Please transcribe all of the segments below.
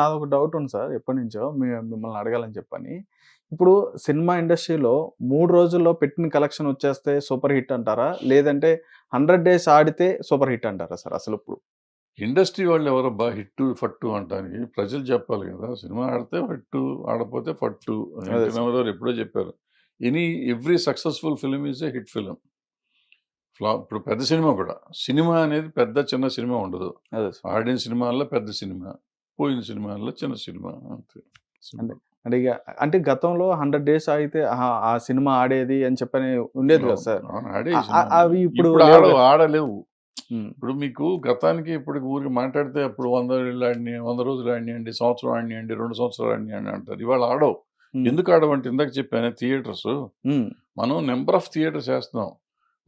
నాదొక డౌట్ ఉంది సార్ ఎప్పటి నుంచో మిమ్మల్ని అడగాలని చెప్పని. ఇప్పుడు సినిమా ఇండస్ట్రీలో మూడు రోజుల్లో పెట్టిన కలెక్షన్ వచ్చేస్తే సూపర్ హిట్ అంటారా? లేదంటే హండ్రెడ్ డేస్ ఆడితే సూపర్ హిట్ అంటారా సార్ అసలు ఇప్పుడు ఇండస్ట్రీ వాళ్ళు ఎవరో బా హిట్టు ఫట్టు అంటానికి ప్రజలు చెప్పాలి కదా సినిమా ఆడితే ఫట్టు ఆడపోతే ఫట్టు. గారు ఎప్పుడో చెప్పారు. Any every successful film is a hit film flop ఇప్పుడు పెద్ద సినిమా కూడా. సినిమా అనేది పెద్ద చిన్న సినిమా ఉండదు. ఆడిన సినిమాల్లో పెద్ద సినిమా. పోయిన సినిమాల్లో చిన్న సినిమా అంతే. అంటే అంటే ఇక అంటే గతంలో హండ్రెడ్ డేస్ ఆగితే ఆ- సినిమా ఆడేది అని చెప్పని ఉండేది కదా సార్. సినిమా. అవి ఇప్పుడు ఇప్పుడు లేవు. ఆడ- ఆడలేవు. ఇప్పుడు మీకు గతానికి ఇప్పుడు ఊరికి మాట్లాడితే అప్పుడు వంద ఏళ్ళు ఆడిని వంద రోజులు ఆడినాయండి సంవత్సరం ఆడినాయండి రెండు సంవత్సరాలు ఆడినాయండి అంటారు. ఇవాళ ఆడవు. ఎందుకు ఆడవంటే ఇందాక చెప్పాను థియేటర్స్. మనం నెంబర్ ఆఫ్ థియేటర్స్ వేస్తున్నాం.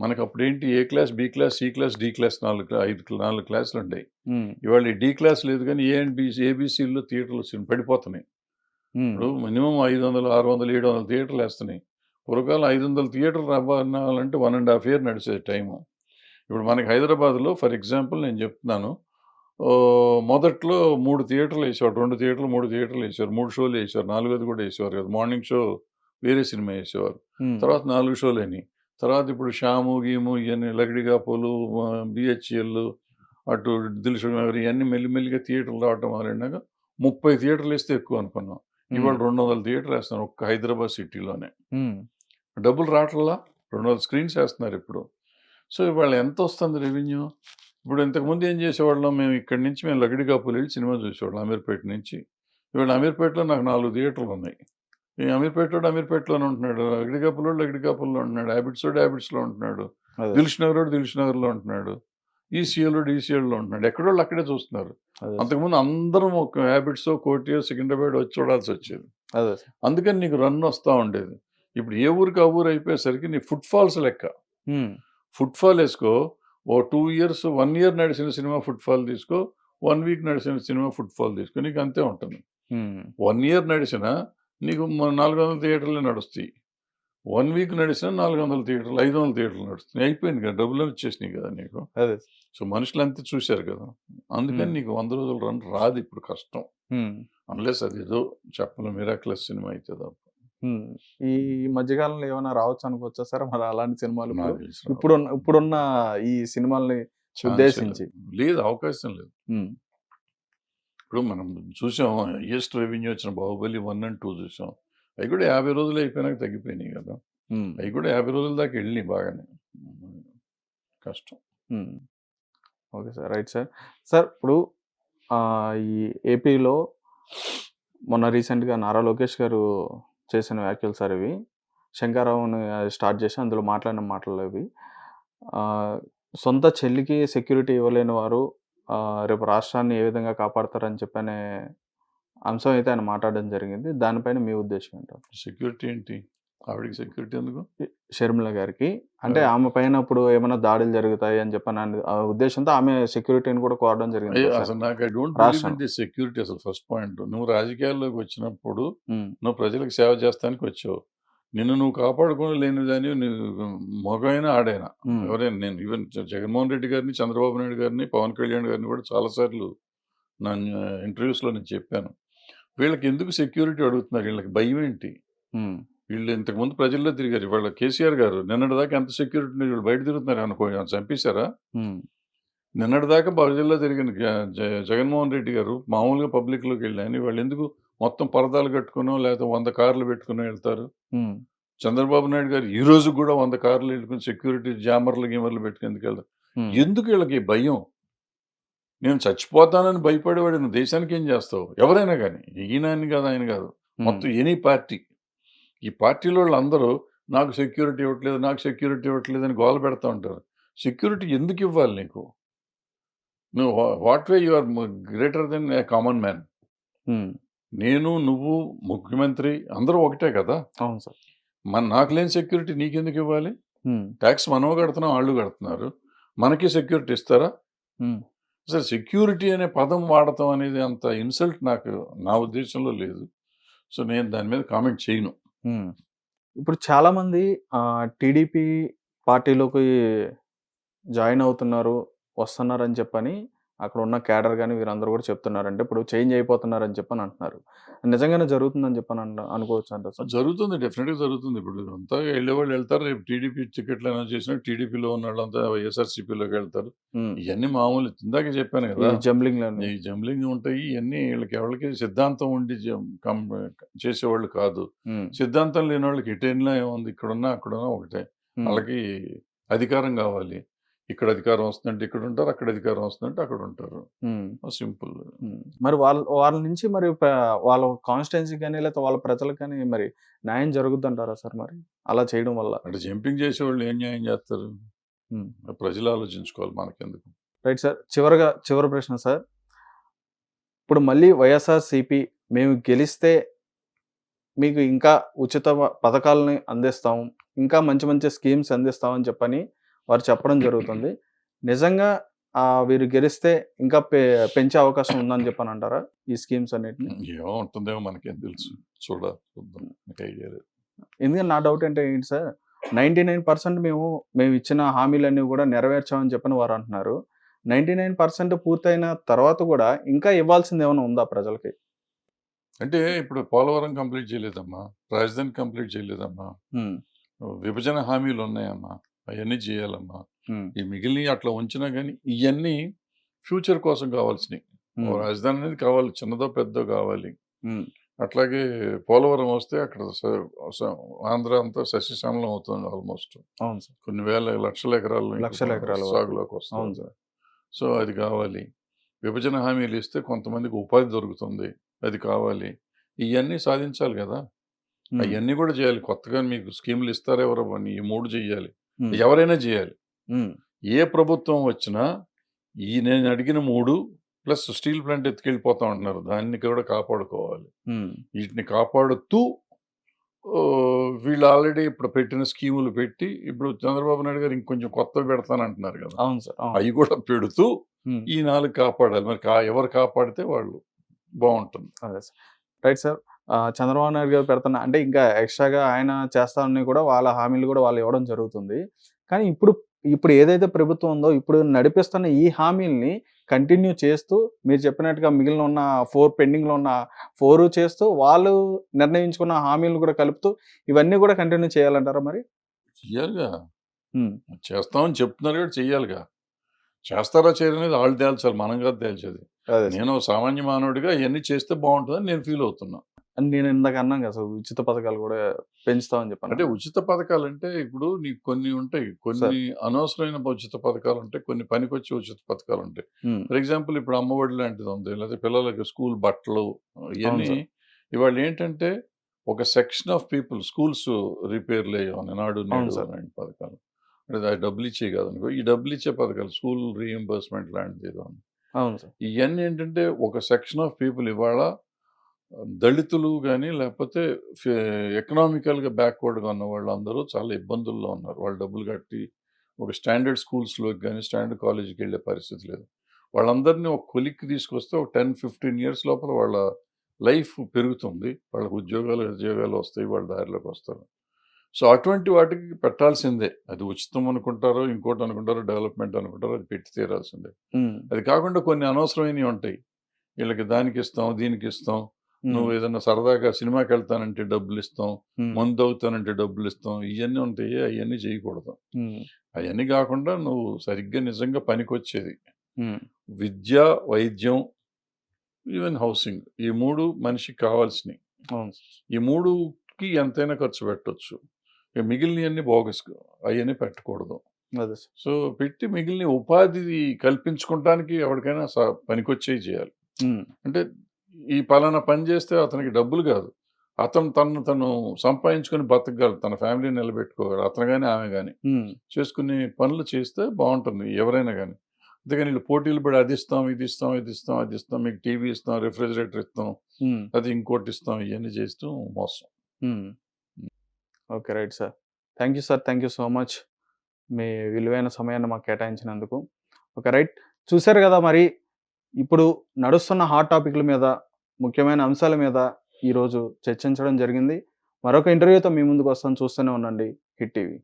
మనకు అప్పుడు ఏంటి A class B class C class D class నాలుగు ఐదు నాలుగు క్లాసులు ఉమ్, ఇవాళ డి క్లాస్ లేదు కానీ ఏ అండ్ బి ఏబిసిలో థియేటర్లు వచ్చి పడిపోతున్నాయి. ఇప్పుడు మినిమం ఐదు వందలు ఆరు వందలు ఏడు వందలు థియేటర్లు వేస్తున్నాయి. పూర్వకాలం ఐదు వందల థియేటర్లు అవ్వాలంటే వన్ అండ్ హాఫ్ ఇయర్ నడిచేది టైము. ఇప్పుడు మనకి హైదరాబాద్లో ఫర్ ఎగ్జాంపుల్ నేను చెప్తున్నాను. మొదట్లో మూడు థియేటర్లు వేసేవారు. రెండు థియేటర్లు మూడు థియేటర్లు వేసేవారు. మూడు షోలు వేసేవారు. నాలుగోది కూడా వేసేవారు కదా. మార్నింగ్ షో వేరే సినిమా వేసేవారు. తర్వాత నాలుగు షోలు అయినాయి. తర్వాత ఇప్పుడు షాము గీము ఇవన్నీ లగడిగా పోలు బిహెచ్ఎల్ అటు దిల్షు నగర్ ఇవన్నీ మెల్లిమెల్లిగా థియేటర్లు రావటం మొదలైనాక ముప్పై థియేటర్లు వేస్తే ఎక్కువ అనుకున్నాం. ఇవాళ రెండు వందల థియేటర్లు వేస్తున్నారు ఒక్క హైదరాబాద్ సిటీలోనే. డబ్బులు రావట్లా? రెండు వందల స్క్రీన్స్ వేస్తున్నారు ఇప్పుడు. సో ఇవాళ ఎంత వస్తుంది రెవెన్యూ? ఇప్పుడు ఇంతకుముందు ఏం చేసేవాళ్ళం? మేము ఇక్కడి నుంచి మేము లగడికాపులు వెళ్ళి సినిమా చూసేవాళ్ళం అమీర్పేట నుంచి. ఇవాళ అమీర్పేటలో నాకు నాలుగు థియేటర్లు ఉన్నాయి. ఈ అమీర్పేటలో అమీర్పేటలోనే ఉంటున్నాడు. లగడికాపులో లగడికాపుల్లో ఉంటున్నాడు. హ్యాబిట్స్ హ్యాబిట్స్లో ఉంటున్నాడు. అదే. దిల్ష్ నగర్ దిల్ష్ నగర్లో ఉంటున్నాడు ఈసీఎల్లో డీసీఎల్లో ఉంటున్నాడు. ఎక్కడోళ్ళు అక్కడే చూస్తున్నారు. అంతకుముందు అందరం ఒక హ్యాబిట్స్ కోటియో సికింద్రాబాద్ వచ్చి చూడాల్సి వచ్చేది. అదే. అందుకని నీకు రన్ వస్తూ ఉండేది. ఇప్పుడు ఏ ఊరికి ఆ ఊరు అయిపోయేసరికి నీ ఫుట్ ఫాల్స్ లెక్క. ఫుట్ ఫాల్ వేసుకో. ఓ టూ ఇయర్స్ వన్ ఇయర్ నడిచిన సినిమా ఫుట్ ఫాల్ తీసుకో. వన్ వీక్ నడిచిన సినిమా ఫుట్ ఫాల్ తీసుకో. నీకు అంతే ఉంటుంది. వన్ ఇయర్ నడిచిన నీకు నాలుగు వందల థియేటర్లు నడుస్తాయి వన్ వీక్ నడిచిన నాలుగు వందల థియేటర్లు ఐదు వందల థియేటర్లు నడుస్తాయి అయిపోయింది కదా డబ్బులు వచ్చేసినాయి కదా నీకు అదే. సో మనుషులు అంతే చూశారు కదా అందుకని. నీకు వంద రోజులు రన్ రాదు ఇప్పుడు కష్టం అన్లెస్ అది ఏదో చెప్పలేం మిరాక్లస్ సినిమా అయితే తప్ప. ఈ మధ్యకాలంలో ఏమైనా రావచ్చు అనుకోవచ్చా సార్ మరి అలాంటి సినిమాలు ఇప్పుడు? ఇప్పుడున్న ఈ సినిమాల్ని ఉద్దేశించి. లేదు. అవకాశం లేదు ఇప్పుడు మనం చూసాం హైయెస్ట్ రెవెన్యూ వచ్చిన బాహుబలి వన్ అండ్ టూ చూసాం. అవి కూడా యాభై రోజులు అయిపోయినాక తగ్గిపోయినాయి కదా. అవి కూడా యాభై రోజుల దాకా వెళ్ళినాయి బాగానే. కష్టం. Okay sir. Right sir. Sir ఇప్పుడు ఈ ఏపీలో మొన్న రీసెంట్గా నారా లోకేష్ గారు చేసిన వ్యాఖ్యలు సార్ ఇవి. శంకరరావుని స్టార్ట్ చేసి అందులో మాట్లాడిన మాటలు ఇవి సొంత చెల్లికి సెక్యూరిటీ ఇవ్వలేని వారు రేపు రాష్ట్రాన్ని ఏ విధంగా కాపాడతారని చెప్పనే అంశం అయితే ఆయన మాట్లాడడం జరిగింది. దానిపైన మీ ఉద్దేశం ఏంటో? సెక్యూరిటీ ఏంటి? ఆవిడకి సెక్యూరిటీ ఎందుకు? షర్మిల గారికి. అంటే. ఆమె పైన ఇప్పుడు ఏమైనా దాడులు జరుగుతాయి అని చెప్పని ఉద్దేశంతో ఆమె సెక్యూరిటీని కూడా కోరడం జరిగింది. అసలు నాకు ఐ డోంట్ సెక్యూరిటీ అసలు ఫస్ట్ పాయింట్ నువ్వు రాజకీయాల్లోకి వచ్చినప్పుడు నువ్వు ప్రజలకు సేవ చేస్తానికి వచ్చావు. నిన్ను నువ్వు కాపాడుకుని లేని దాని మగైనా ఆడైనా. ఎవరైనా నేను ఈవెన్ జగన్మోహన్ రెడ్డి గారిని చంద్రబాబు నాయుడు గారిని పవన్ కళ్యాణ్ గారిని కూడా చాలాసార్లు నా ఇంటర్వ్యూస్లో నేను చెప్పాను. వీళ్ళకి ఎందుకు సెక్యూరిటీ అడుగుతున్నారు? వీళ్ళకి భయం ఏంటి? వీళ్ళు ఇంతకుముందు ప్రజల్లో తిరిగారు. ఇవాళ కేసీఆర్ గారు నిన్నటిదాకా ఎంత సెక్యూరిటీ వీళ్ళు బయట తిరుగుతున్నారు. అనుకో చంపేశారా? నిన్నటిదాకా ప్రజల్లో తిరిగిన జగన్మోహన్ రెడ్డి గారు మామూలుగా పబ్లిక్లోకి వెళ్ళాను వాళ్ళు ఎందుకు మొత్తం పరదాలు కట్టుకునో లేకపోతే వంద కార్లు పెట్టుకుని వెళ్తారు? చంద్రబాబు నాయుడు గారు ఈ రోజు కూడా వంద కార్లు పెట్టుకుని సెక్యూరిటీ జామర్లు గీమర్లు పెట్టుకుని ఎందుకు ఎందుకు వీళ్ళకి భయం? నేను చచ్చిపోతానని భయపడేవాడు నువ్వు దేశానికి ఏం చేస్తావు? ఎవరైనా కానీ ఈయన అని కాదు ఆయన కాదు మొత్తం ఎనీ పార్టీ. ఈ పార్టీలో వాళ్ళందరూ నాకు సెక్యూరిటీ ఇవ్వట్లేదు నాకు సెక్యూరిటీ ఇవ్వట్లేదు అని గోల పెడతా ఉంటారు. సెక్యూరిటీ ఎందుకు ఇవ్వాలి నీకు? నువ్వు what way you are greater than a common man? నేను నువ్వు ముఖ్యమంత్రి అందరూ ఒకటే కదా? అవును సార్. మన నాకు లేని సెక్యూరిటీ నీకెందుకు ఇవ్వాలి? ట్యాక్స్ మనం కడుతున్నాం వాళ్ళు కడుతున్నారు. మనకి సెక్యూరిటీ ఇస్తారా? అసలు సెక్యూరిటీ అనే పదం వాడటం అనేది అంత ఇన్సల్ట్ నాకు నా ఉద్దేశంలో లేదు. సో నేను దాని మీద కామెంట్ చేయను. ఇప్పుడు చాలా మంది టీడీపీ పార్టీలోకి జాయిన్ అవుతున్నారు వస్తున్నారు అని చెప్పని అక్కడ ఉన్న క్యాడర్ కానీ వీరందరూ కూడా చెప్తున్నారు అంటే ఇప్పుడు చేంజ్ అయిపోతున్నారని చెప్పని అంటున్నారు. నిజంగానే జరుగుతుందని చెప్పని అంట అనుకోవచ్చు అంట జరుగుతుంది డెఫినెట్గా జరుగుతుంది. ఇప్పుడు అంతా వెళ్ళే వాళ్ళు వెళ్తారు. రేపు టీడీపీ టికెట్లు అనౌన్స్ చేసినా టీడీపీలో ఉన్న వాళ్ళంతా వైఎస్ఆర్సీపీలోకి వెళ్తారు. ఇవన్నీ మామూలు ఇందాక చెప్పాను కదా. జంబ్లింగ్ ఈ జంబ్లింగ్ ఉంటాయి. ఇవన్నీ వీళ్ళకి ఎవరికి సిద్ధాంతం ఉండి చేసేవాళ్ళు కాదు. సిద్ధాంతం లేని వాళ్ళకి ఎటైనా ఏముంది? ఇక్కడున్నా అక్కడున్నా ఒకటే. వాళ్ళకి అధికారం కావాలి. ఇక్కడ అధికారం వస్తుందంటే ఇక్కడ ఉంటారు అక్కడ అధికారం వస్తుందంటే అక్కడ ఉంటారు. సింపుల్. మరి వాళ్ళ వాళ్ళ నుంచి మరి వాళ్ళ కాన్స్టిట్యున్సీ కానీ లేకపోతే వాళ్ళ ప్రజలకు కానీ మరి న్యాయం జరుగుద్ది అంటారా సార్ మరి? అలా చేయడం వల్ల. అంటే జంపింగ్ చేసేవాళ్ళు ఏం న్యాయం చేస్తారు. ప్రజలు ఆలోచించుకోవాలి మనకెందుకు? Right sir. చివరిగా చివరి ప్రశ్న సార్. ఇప్పుడు మళ్ళీ వైఎస్ఆర్ సిపి మేము గెలిస్తే మీకు ఇంకా ఉచిత పథకాలని అందిస్తాం ఇంకా మంచి మంచి స్కీమ్స్ అందిస్తామని చెప్పని వారు చెప్పడం జరుగుతుంది. నిజంగా వీరు గెలిస్తే ఇంకా పె పెంచే అవకాశం ఉందని చెప్పని అంటారా ఈ స్కీమ్స్ అన్నిటిని? ఏమో ఉంటుందేమో మనకేం తెలుసు. చూడాలి ఎందుకంటే నా డౌట్ అంటే ఏంటి సార్ నైంటీ నైన్ పర్సెంట్ మేము మేము ఇచ్చిన హామీలన్నీ కూడా నెరవేర్చామని చెప్పని వారు అంటున్నారు. నైంటీ నైన్ పర్సెంట్ పూర్తయిన తర్వాత కూడా ఇంకా ఇవ్వాల్సింది ఏమైనా ఉందా ప్రజలకి? అంటే ఇప్పుడు పోలవరం కంప్లీట్ చేయలేదమ్మా. రాజధాని కంప్లీట్ చేయలేదమ్మా. విభజన హామీలు ఉన్నాయమ్మా. అవన్నీ చేయాలమ్మా ఈ మిగిలిన అట్లా ఉంచినా కానీ ఇవన్నీ ఫ్యూచర్ కోసం కావాల్సినవి రాజధాని అనేది కావాలి చిన్నదో పెద్దో కావాలి. అట్లాగే పోలవరం వస్తే అక్కడ ఆంధ్ర అంతా సస్యశ్యామలం అవుతుంది ఆల్మోస్ట్. అవును సార్. కొన్ని వేల లక్షల ఎకరాలు లక్షల ఎకరాల. సాగులోకి అవును వస్తుంది సార్. సో అది కావాలి. విభజన హామీలు ఇస్తే కొంతమందికి ఉపాధి దొరుకుతుంది అది కావాలి. ఇవన్నీ సాధించాలి కదా. అవన్నీ కూడా చేయాలి కొత్తగా మీకు స్కీములు ఇస్తారా ఎవరో అని ఈ మూడు చేయాలి ఎవరైనా చేయాలి ఏ ప్రభుత్వం వచ్చినా ఈ నేను అడిగిన మూడు ప్లస్ స్టీల్ ప్లాంట్ ఎత్తుకెళ్ళిపోతా ఉంటున్నారు. దాన్ని కూడా కాపాడుకోవాలి. వీటిని కాపాడుతూ వీళ్ళు ఆల్రెడీ ఇప్పుడు పెట్టిన స్కీములు పెట్టి ఇప్పుడు చంద్రబాబు నాయుడు గారు ఇంకొంచెం కొత్తవి పెడతానంటున్నారు కదా. అవును సార్. అవి కూడా పెడుతూ ఈ నాలుగు కాపాడాలి. మరి ఎవరు కాపాడితే వాళ్ళు బాగుంటుంది అదే sir. Right sir. Chandrababu Naidu garu పెడుతున్న అంటే ఇంకా ఎక్స్ట్రాగా ఆయన చేస్తానని కూడా వాళ్ళ హామీలు కూడా వాళ్ళు ఇవ్వడం జరుగుతుంది. కానీ ఇప్పుడు ఇప్పుడు ఏదైతే ప్రభుత్వం ఉందో ఇప్పుడు నడిపిస్తున్న ఈ హామీల్ని కంటిన్యూ చేస్తూ మీరు చెప్పినట్టుగా మిగిలిన ఉన్న ఫోర్ పెండింగ్లో ఉన్న ఫోర్ చేస్తూ వాళ్ళు నిర్ణయించుకున్న హామీలు కూడా కలుపుతూ ఇవన్నీ కూడా కంటిన్యూ చేయాలంటారా మరి? చెయ్యాలిగా చేస్తామని చెప్తున్నారు కూడా చెయ్యాలిగా చేస్తారా చేయరనేది వాళ్ళు తేల్చాలి మనం కాదు తేల్చేది. నేను సామాన్య మానవుడిగా ఇవన్నీ చేస్తే బాగుంటుందని నేను ఫీల్ అవుతున్నా. అని నేను ఇందాక అన్నాను కదా సార్ ఉచిత పథకాలు కూడా పెంచుతామని చెప్పాను. అంటే ఉచిత పథకాలు అంటే ఇప్పుడు నీకు కొన్ని ఉంటాయి. కొన్ని అనవసరమైన ఉచిత పథకాలు ఉంటాయి కొన్ని పనికొచ్చే ఉచిత పథకాలు ఉంటాయి ఫర్ ఎగ్జాంపుల్ ఇప్పుడు అమ్మఒడి లాంటిది ఉంది లేదా పిల్లలకి స్కూల్ బట్టలు ఇవన్నీ. ఇవాళ ఏంటంటే ఒక సెక్షన్ ఆఫ్ పీపుల్ స్కూల్స్ రిపేర్లు అయ్యామని నాడు నేడు పథకాలు. అంటే డబ్బులు ఇచ్చే కాదనుకో ఈ డబ్బులు ఇచ్చే పథకాలు స్కూల్ రీఎంబర్స్మెంట్ లాంటిది ఏదో ఉంది. ఇవన్నీ ఏంటంటే ఒక సెక్షన్ ఆఫ్ పీపుల్ ఇవాళ దళితులు కానీ లేకపోతే ఎకనామికల్గా బ్యాక్వర్డ్గా ఉన్న వాళ్ళందరూ చాలా ఇబ్బందుల్లో ఉన్నారు. వాళ్ళు డబ్బులు కట్టి ఒక స్టాండర్డ్ స్కూల్స్లోకి కానీ స్టాండర్డ్ కాలేజీకి వెళ్ళే పరిస్థితి లేదు. వాళ్ళందరినీ ఒక కొలిక్కి తీసుకొస్తే ఒక టెన్ ఫిఫ్టీన్ ఇయర్స్ లోపల వాళ్ళ లైఫ్ పెరుగుతుంది. వాళ్ళకి ఉద్యోగాలు ఉద్యోగాలు వస్తాయి వాళ్ళ దారిలోకి వస్తారు. సో అటువంటి వాటికి పెట్టాల్సిందే. అది ఉచితం అనుకుంటారో ఇంకోటి అనుకుంటారో డెవలప్మెంట్ అనుకుంటారో అది పెట్టి తీరాల్సిందే. అది కాకుండా కొన్ని అనవసరమైనవి ఉంటాయి. వీళ్ళకి దానికి ఇస్తాం దీనికి ఇస్తాం. నువ్వు ఏదైనా సరదాగా సినిమాకి వెళ్తానంటే డబ్బులు ఇస్తాం మందు అవుతానంటే డబ్బులు ఇస్తాం ఇవన్నీ ఉంటాయి అవన్నీ చేయకూడదు. అవన్నీ కాకుండా నువ్వు సరిగ్గా నిజంగా పనికొచ్చేది. విద్య వైద్యం ఈవెన్ హౌసింగ్ ఈ మూడు మనిషికి కావాల్సినవి. ఈ మూడుకి ఎంతైనా ఖర్చు పెట్టొచ్చు. ఇక మిగిలినవన్నీ బోగస్ అవన్నీ పెట్టకూడదు. అదే సో పెట్టి మిగిలిన ఉపాధి కల్పించుకోవడానికి ఎవరికైనా పనికొచ్చేవి చేయాలి. అంటే ఈ పలానా పని చేస్తే అతనికి డబ్బులు కాదు. అతను తను తను సంపాదించుకొని బతకగలడు. తన ఫ్యామిలీని నిలబెట్టుకోగలడు. అతను కానీ ఆమె కానీ చేసుకునే పనులు చేస్తే బాగుంటుంది ఎవరైనా కానీ అంతేగాని వీళ్ళు పోటీలు పడి అది ఇస్తాం ఇది ఇస్తాం ఇది ఇస్తాం అది ఇస్తాం మీకు టీవీ ఇస్తాం రెఫ్రిజిరేటర్ ఇస్తాం అది ఇంకోటి ఇస్తాం ఇవన్నీ చేస్తూ మోసం. Okay right sir. Thank you sir. Thank you so much. మీ విలువైన సమయాన్ని మాకు కేటాయించినందుకు. Okay right. చూశారు కదా మరి ఇప్పుడు నడుస్తున్న హాట్ టాపిక్ల మీద ముఖ్యమైన అంశాల మీద ఈరోజు చర్చించడం జరిగింది. మరొక ఇంటర్వ్యూతో మీ ముందుకు వస్తాను. చూస్తూనే ఉండండి. Hit TV.